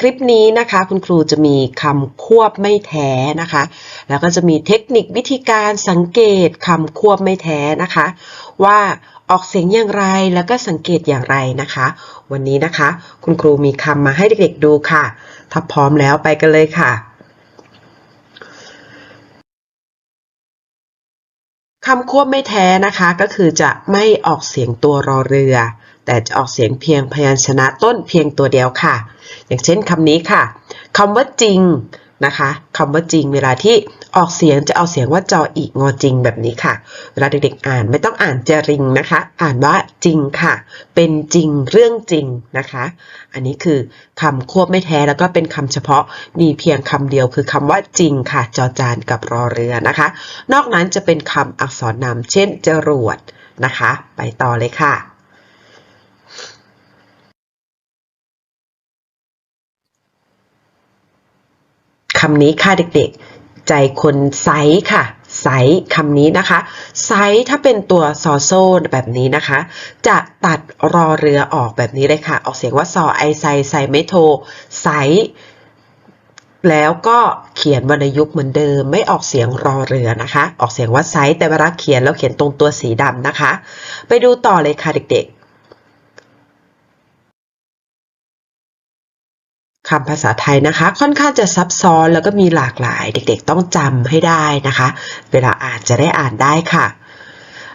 คลิปนี้นะคะ คุณครูจะมีคำควบไม่แท้นะคะ แล้วก็จะมีเทคนิควิธีการสังเกตคำควบไม่แท้นะคะ ว่าออกเสียงอย่างไรแล้วก็สังเกตอย่างไรนะคะ วันนี้นะคะ คุณครูมีคำมาให้เด็กๆดูค่ะ ถ้าพร้อมแล้วไปกันเลยค่ะคำควบไม่แท้นะคะก็คือจะไม่ออกเสียงตัวรอเรือ แต่จะออกเสียงเพียงพยัญชนะต้นเพียงตัวเดียวค่ะ อย่างเช่นคำนี้ค่ะคำว่าจริงนะคะคำว่าจริงเวลาที่ออกเสียงจะเอาเสียงว่าจออีกงอจริงแบบนี้ค่ะ เวลาเด็กๆอ่านไม่ต้องอ่านจริงนะคะ อ่านว่าจริงค่ะ เป็นจริงเรื่องจริงนะคะ อันนี้คือคำควบไม่แท้แล้วก็เป็นคำเฉพาะมีเพียงคำเดียวคือคำว่าจริงค่ะ จอจานกับรอเรือนะคะ นอกนั้นจะเป็นคำอักษรนำเช่นจรวดนะคะ ไปต่อเลยค่ะ คำนี้ค่ะเด็กๆ ใจคนไซค่ะไซคำนี้นะคะไซถ้าเป็นตัวซอโซแบบนี้นะคะ จะตัดรอเรือออกแบบนี้เลยค่ะ ออกเสียงว่าซอไอไซไซไม่โทไซแล้วก็เขียนวรรณยุกต์เหมือนเดิม ไม่ออกเสียงรอเรือนะคะ ออกเสียงว่าไซแต่เวลาเขียนแล้วเขียนตรงตัวสีดำนะคะ ไปดูต่อเลยค่ะเด็กๆ คำภาษาไทยนะคะ ค่อนข้างจะซับซ้อนแล้วก็มีหลากหลาย เด็กๆ ต้องจำให้ได้นะคะ เวลาอ่านจะได้อ่านได้ค่ะ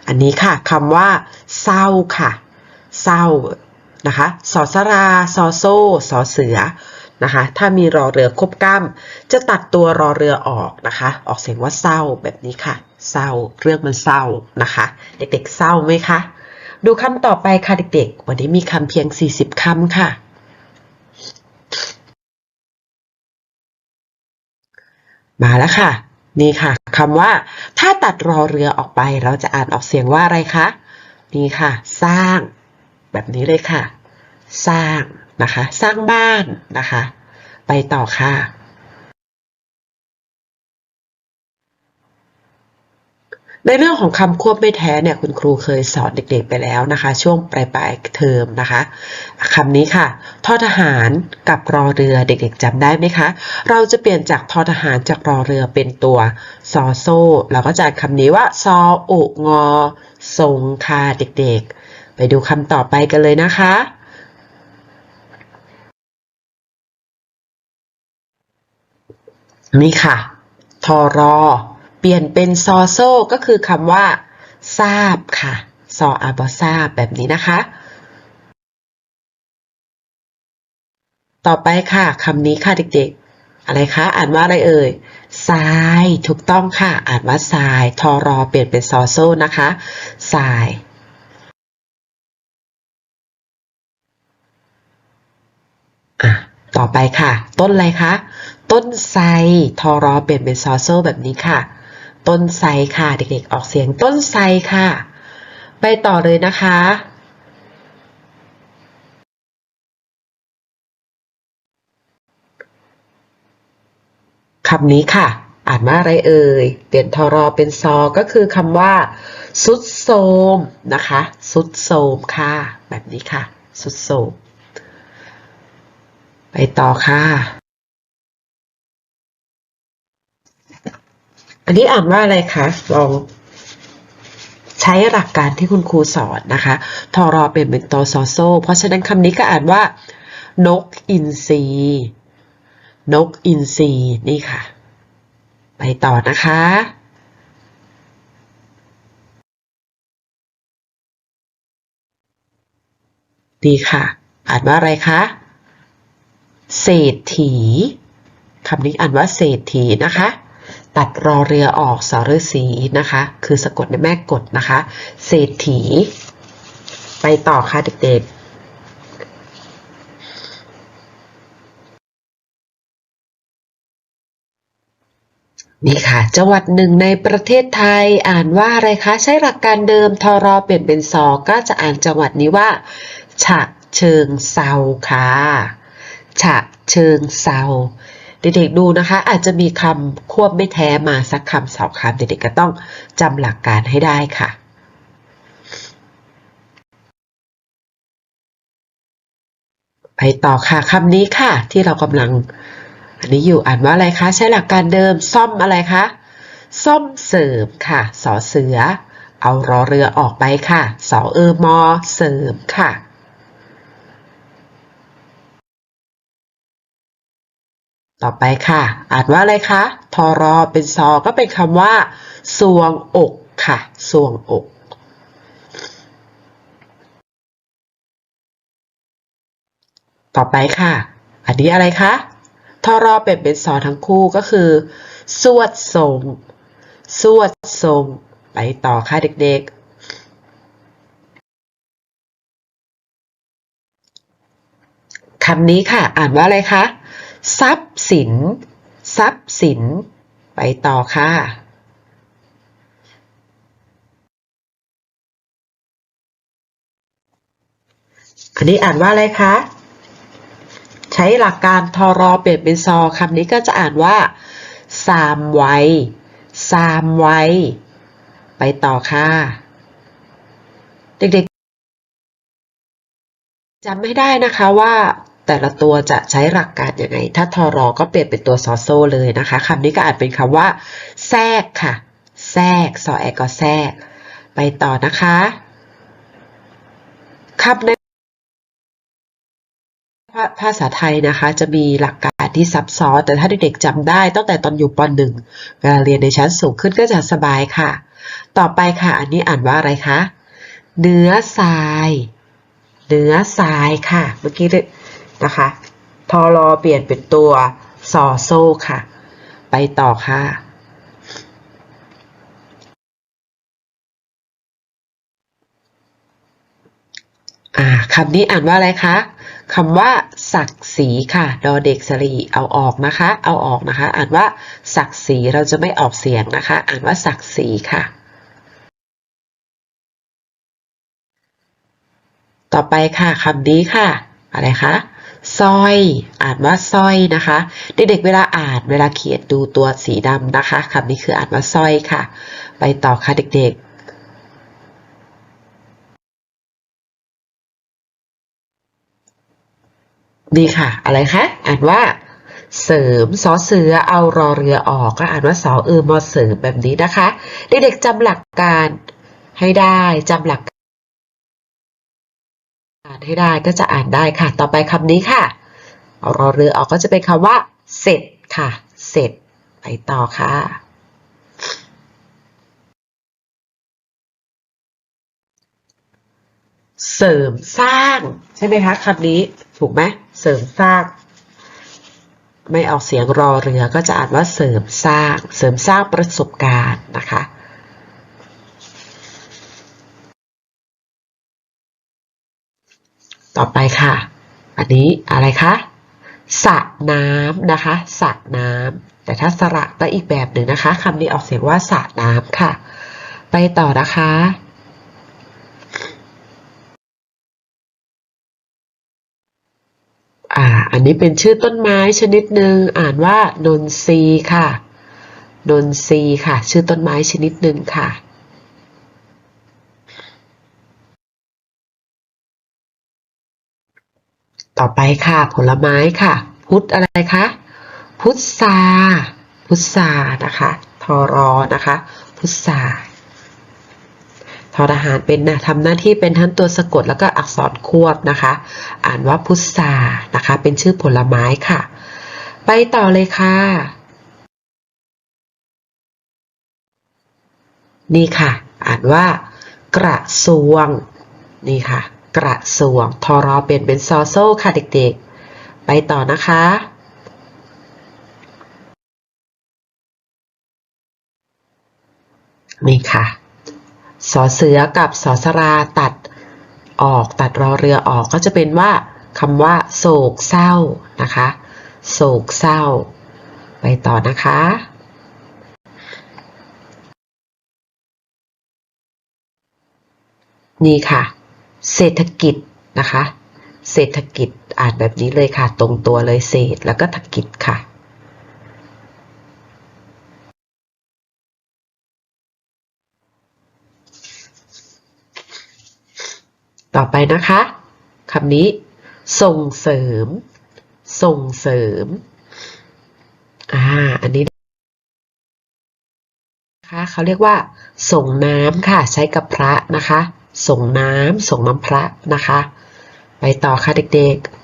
อันนี้ค่ะคำว่า เศร้าค่ะ เศร้านะคะสอสราซอโซ่สอเสือนะคะ ถ้ามีรอเรือครบกล้ำจะตัดตัวรอเรือออกนะคะ ออกเสียงว่าเศร้าแบบนี้ค่ะ เศร้าเรื่องมันเศร้านะคะ เด็กๆเศร้าไหมคะ ดูคำต่อไปค่ะเด็กๆ วันนี้มีคำเพียง 40คำค่ะ มาแล้วค่ะ นี่ค่ะคำว่า ถ้าตัดรอเรือออกไป เราจะอ่านออกเสียงว่าอะไรคะนี่ค่ะ สร้าง แบบนี้เลยค่ะ สร้างนะคะ สร้างบ้านนะคะ ไปต่อค่ะ ในเรื่องของคำควบไม่แท้เนี่ยคุณครูเคยสอนเด็กๆไปแล้วนะคะ ช่วงปลายปลายเทอมนะคะคำนี้ค่ะทอทหารกับรอเรือเด็กๆจำได้ไหมคะ เราจะเปลี่ยนจากทอทหารจากรอเรือเป็นตัวซอโซ่เราก็จะคำนี้ว่าซออุงอทรงค่ะเด็กๆ ไปดูคำต่อไปกันเลยนะคะนี่ค่ะทอรอ ปลี่ยนเป็นซอโซก็คือคำว่า ทราบค่ะ ซออาบอทราบแบบนี้นะคะ ต่อไปค่ะคำนี้ค่ะเด็กๆ อะไรคะ อ่านว่าอะไรเอ่ยทรายถูกต้องค่ะ อ่านว่าทรายทอรอ เปลี่ยนเป็นซอโซนะคะทราย อะ ต่อไปค่ะ ต้นอะไรคะ ต้นไทรทอรอ เปลี่ยนเป็นซอโซแบบนี้ค่ะ ต้นไทรค่ะ เด็กๆ ออกเสียงต้นไทรค่ะ ไปต่อเลยนะคะ คำนี้ค่ะ อ่านว่าอะไรเอ่ย เปลี่ยนทอรอเป็นซอ ก็คือคำว่า สุดโทมนะคะ สุดโทมค่ะ แบบนี้ค่ะ สุดโทมไปต่อค่ะ อันนี้อ่านว่าอะไรคะลองใช้หลักการที่คุณครูสอนนะคะ ทอรอเป็นเป็นตอซอโซ เพราะฉะนั้นคำนี้ก็อ่านว่า นกอินทรีนกอินทรีนี่ค่ะ ไปต่อนะคะดีค่ะ อ่านว่าอะไรคะ เศรษฐีคำนี้อ่านว่าเศรษฐีนะคะ ตัดรอเรือออกสรสีนะคะ คือสะกดในแม่กดนะคะ เศรษฐี ไปต่อค่ะเด็กๆนี่ค่ะ จังหวัดหนึ่งในประเทศไทยอ่านว่าอะไรคะ ใช้หลักการเดิมทอรอเปลี่ยนเป็นซอก็จะอ่านจังหวัดนี้ว่า ฉะเชิงเซาค่ะ ฉะเชิงเซา เด็กๆดูนะคะ อาจจะมีคำควบไม่แท้มาสักคำสองคำเด็กๆก็ต้องจำหลักการให้ได้ค่ะไปต่อค่ะคำนี้ค่ะ ที่เรากำลัง อันนี้อยู่อ่านว่าอะไรคะ ใช้หลักการเดิมซ่อมอะไรคะซ่อมเสริมค่ะ สอเสือ เอารอเรือออกไปค่ะ สอเออมอ เสริมค่ะ ต่อไปค่ะ อ่านว่าอะไรคะ ทอรอเป็นซอ ก็เป็นคำว่าสวงอกค่ะสวงอกต่อไปค่ะ อันนี้อะไรคะ ทอรอเป็นเป็นซอทั้งคู่ก็คือ สวดทรง สวดทรง ไปต่อค่ะเด็กๆ คำนี้ค่ะ อ่านว่าอะไรคะ ทรัพย์สิน ทรัพย์สิน ไปต่อค่ะ อันนี้อ่านว่าอะไรคะ ใช้หลักการทอรอเปลี่ยนเป็นซอคำนี้ก็จะอ่านว่าสามไว้สามไว้ ไปต่อค่ะ เด็กๆจำไม่ได้นะคะว่า แต่ละตัวจะใช้หลักการยังไง ถ้าทอรอก็เปลี่ยนเป็นตัวซอโซเลยนะคะคำนี้ก็อาจเป็นคำว่า แทรกค่ะ แทรกซอแอก็แทรก ไปต่อนะคะคำในภาภาษาไทยนะคะจะมีหลักการที่ซับซ้อน แต่ถ้าเด็กๆจำได้ตั้งแต่ตอนอยู่ป .1 เวลาเรียนในชั้นสูงขึ้นก็จะสบายค่ะ ต่อไปค่ะ อันนี้อ่านว่าอะไรคะ เนื้อทราย เนื้อทรายค่ะ เมื่อกี้ นะคะทอรอเปลี่ยนเป็นตัวซอโซ่ค่ะ ไปต่อค่ะ อ่าคำนี้อ่านว่าอะไรคะคำว่า ศักดิ์ศรีค่ะดอเด็กสรีเอาออกนะคะ เอาออกนะคะ อ่านว่า ศักดิ์ศรีเราจะไม่ออกเสียงนะคะ อ่านว่าศักดิ์ศรีค่ะ ต่อไปค่ะคำนี้ค่ะ อะไรคะ สร้อย อ่านว่าสร้อยนะคะ เด็กๆเวลาอ่านเวลาเขียนดูตัวสีดำนะคะคำนี้คืออ่านว่าสร้อยค่ะ ไปต่อค่ะเด็กๆนี่ค่ะ อะไรคะ อ่านว่า เสริมสอเสือเอารอเรือออกก็อ่านว่าสอเออมอเสริมแบบนี้นะคะ เด็กๆจำหลักการให้ได้จำหลัก อ่านให้ได้ก็จะอ่านได้ค่ะ ต่อไปคำนี้ค่ะเอารอเรือออกก็จะเป็นคำว่า เสร็จค่ะ เสร็จ ไปต่อค่ะ เสริมสร้าง ใช่ไหมคะคำนี้ถูกไหมเสริมสร้าง ไม่ออกเสียงรอเรือก็จะอ่านว่าเสริมสร้าง เสริมสร้างประสบการณ์นะคะ ต่อไปค่ะ อันนี้อะไรคะสระน้ำนะคะสระน้ำแต่ถ้าสระก็อีกแบบหนึ่งนะคะคำนี้ออกเสียงว่าสระน้ำค่ะ ไปต่อนะคะ อ่า อันนี้เป็นชื่อต้นไม้ชนิดหนึ่งอ่านว่านนทรีค่ะ นนทรีค่ะ ชื่อต้นไม้ชนิดหนึ่งค่ะ ต่อไปค่ะ ผลไม้ค่ะ พุทธอะไรคะพุทธาพุทรานะคะทอรอนะคะ พุทราทอทหารเป็นนะทำหน้าที่เป็นทั้งตัวสะกดแล้วก็อักษรควบนะคะ อ่านว่าพุทรานะคะ เป็นชื่อผลไม้ค่ะ ไปต่อเลยค่ะ นี่ค่ะ อ่านว่ากระทรวง นี่ค่ะ กระทรวงทอรอเปลี่ยนเป็นซอโซ่ค่ะเด็กๆ ไปต่อนะคะ นี่ค่ะ สอเสือกับสอสราตัดออกตัดรอเรือออกก็จะเป็นว่าคำว่า โศกเศร้านะคะ โศกเศร้า ไปต่อนะคะนี่ค่ะ เศรษฐกิจนะคะ เศรษฐกิจอ่านแบบนี้เลยค่ะ ตรงตัวเลยเศรษฐแล้วก็ฐกิจค่ะต่อไปนะคะคำนี้ ส่งเสริม ส่งเสริมอ่าอันนี้นะคะเขาเรียกว่า ส่งน้ำค่ะ ใช้กับพระนะคะ ส่งน้ำส่งน้ำพระนะคะ ไปต่อค่ะเด็กๆ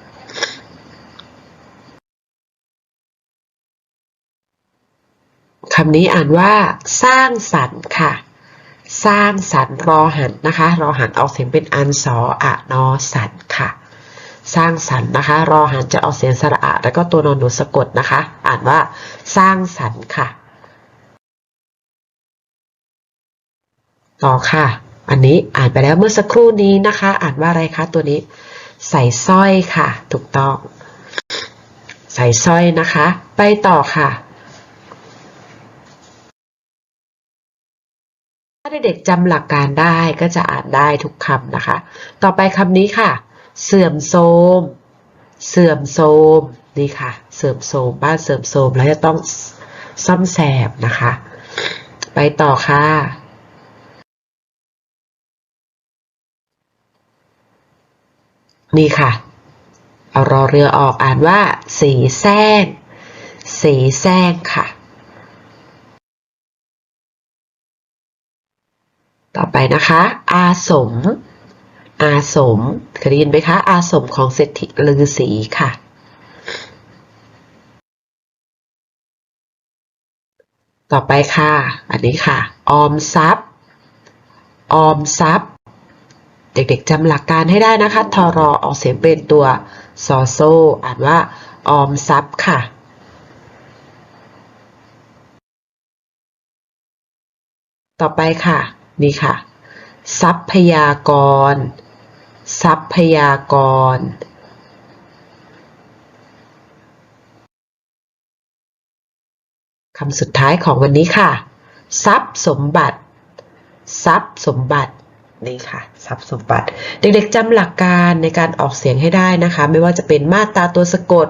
คำนี้อ่านว่า สร้างสรรค์ค่ะ สร้างสรรค์รอหันนะคะ รอหันออกเสียงเป็นอันสออะนอสันค่ะ สร้างสรรค์นะคะ รอหันจะออกเสียงสระอะแล้วก็ตัวนอนหนูสะกดนะคะ อ่านว่า สร้างสรรค์ค่ะ ต่อค่ะ อันนี้อ่านไปแล้วเมื่อสักครู่นี้นะคะ อ่านว่าอะไรคะตัวนี้ ใส่สร้อยค่ะ ถูกต้อง ใส่สร้อยนะคะ ไปต่อค่ะถ้าเด็กๆจำหลักการได้ก็จะอ่านได้ทุกคำนะคะ ต่อไปคำนี้ค่ะ เสื่อมโทรมเสื่อมโทรมนี่ค่ะ เสื่อมโทรมบ้านเสื่อมโทรมแล้วจะต้องซ่อมแซมนะคะ ไปต่อค่ะ นี่ค่ะเอารอเรือออกอ่านว่า สีแซงสีแซงค่ะ ต่อไปนะคะ อาสม อาสมเคยได้ยินไหมคะ อาสมของเศรษฐีลือสีค่ะ ต่อไปค่ะ อันนี้ค่ะ ออมทรัพย์ ออมทรัพย์ เด็กๆจำหลักการให้ได้นะคะทอรอออกเสียงเป็นตัวซอโซ อ่านว่าออมทรัพย์ค่ะ ต่อไปค่ะ นี่ค่ะ ทรัพยากร ทรัพยากร คำสุดท้ายของวันนี้ค่ะ ทรัพย์สมบัติ ทรัพย์สมบัติ นี่ค่ะทรัพย์สมบัติ เด็กๆจำหลักการในการออกเสียงให้ได้นะคะ ไม่ว่าจะเป็นมาตราตัวสะกด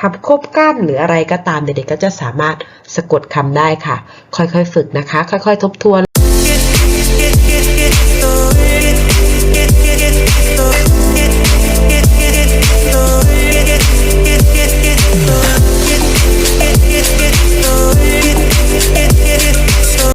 คำควบกั้นหรืออะไรก็ตามเด็กๆก็จะสามารถสะกดคำได้ค่ะ ค่อยๆ ฝึกนะคะ ค่อยๆ ทบทวน